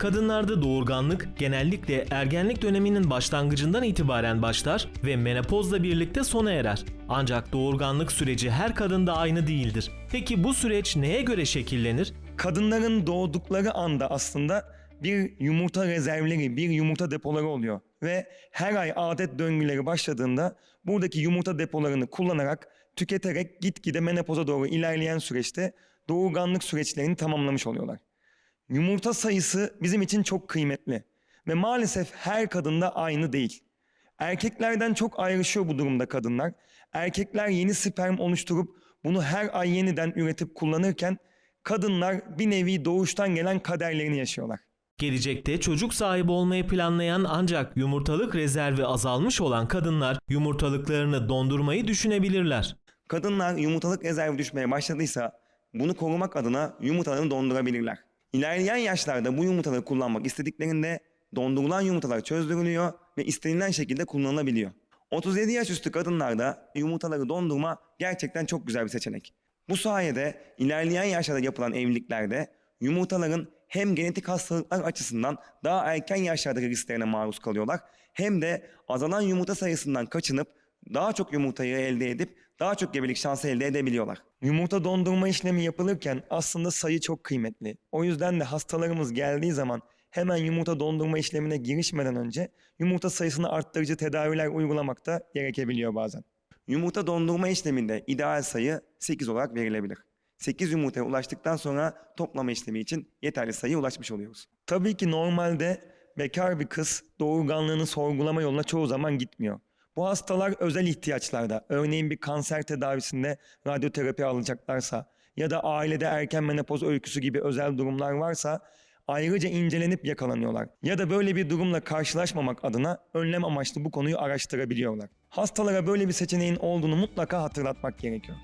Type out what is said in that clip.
Kadınlarda doğurganlık genellikle ergenlik döneminin başlangıcından itibaren başlar ve menopozla birlikte sona erer. Ancak doğurganlık süreci her kadında aynı değildir. Peki bu süreç neye göre şekillenir? Kadınların doğdukları anda aslında bir yumurta rezervleri, bir yumurta depoları oluyor. Ve her ay adet döngüleri başladığında buradaki yumurta depolarını kullanarak, tüketerek gitgide menopoza doğru ilerleyen süreçte doğurganlık süreçlerini tamamlamış oluyorlar. Yumurta sayısı bizim için çok kıymetli ve maalesef her kadında aynı değil. Erkeklerden çok ayrışıyor bu durumda kadınlar. Erkekler yeni sperm oluşturup bunu her ay yeniden üretip kullanırken kadınlar bir nevi doğuştan gelen kaderlerini yaşıyorlar. Gelecekte çocuk sahibi olmayı planlayan ancak yumurtalık rezervi azalmış olan kadınlar yumurtalıklarını dondurmayı düşünebilirler. Kadınlar yumurtalık rezervi düşmeye başladıysa bunu korumak adına yumurtalarını dondurabilirler. İlerleyen yaşlarda bu yumurtaları kullanmak istediklerinde dondurulan yumurtalar çözdürülüyor ve istenilen şekilde kullanılabiliyor. 37 yaş üstü kadınlarda yumurtaları dondurma gerçekten çok güzel bir seçenek. Bu sayede ilerleyen yaşlarda yapılan evliliklerde yumurtaların hem genetik hastalıklar açısından daha erken yaşlardaki risklerine maruz kalıyorlar hem de azalan yumurta sayısından kaçınıp daha çok yumurtayı elde edip daha çok gebelik şansı elde edebiliyorlar. Yumurta dondurma işlemi yapılırken aslında sayı çok kıymetli. O yüzden de hastalarımız geldiği zaman hemen yumurta dondurma işlemine girişmeden önce yumurta sayısını arttırıcı tedaviler uygulamak da gerekebiliyor bazen. Yumurta dondurma işleminde ideal sayı 8 olarak verilebilir. 8 yumurtaya ulaştıktan sonra toplama işlemi için yeterli sayıya ulaşmış oluyoruz. Tabii ki normalde bekar bir kız doğurganlığını sorgulama yoluna çoğu zaman gitmiyor. Bu hastalar özel ihtiyaçlarda, örneğin bir kanser tedavisinde radyoterapi alacaklarsa ya da ailede erken menopoz öyküsü gibi özel durumlar varsa ayrıca incelenip yakalanıyorlar. Ya da böyle bir durumla karşılaşmamak adına önlem amaçlı bu konuyu araştırabiliyorlar. Hastalara böyle bir seçeneğin olduğunu mutlaka hatırlatmak gerekiyor.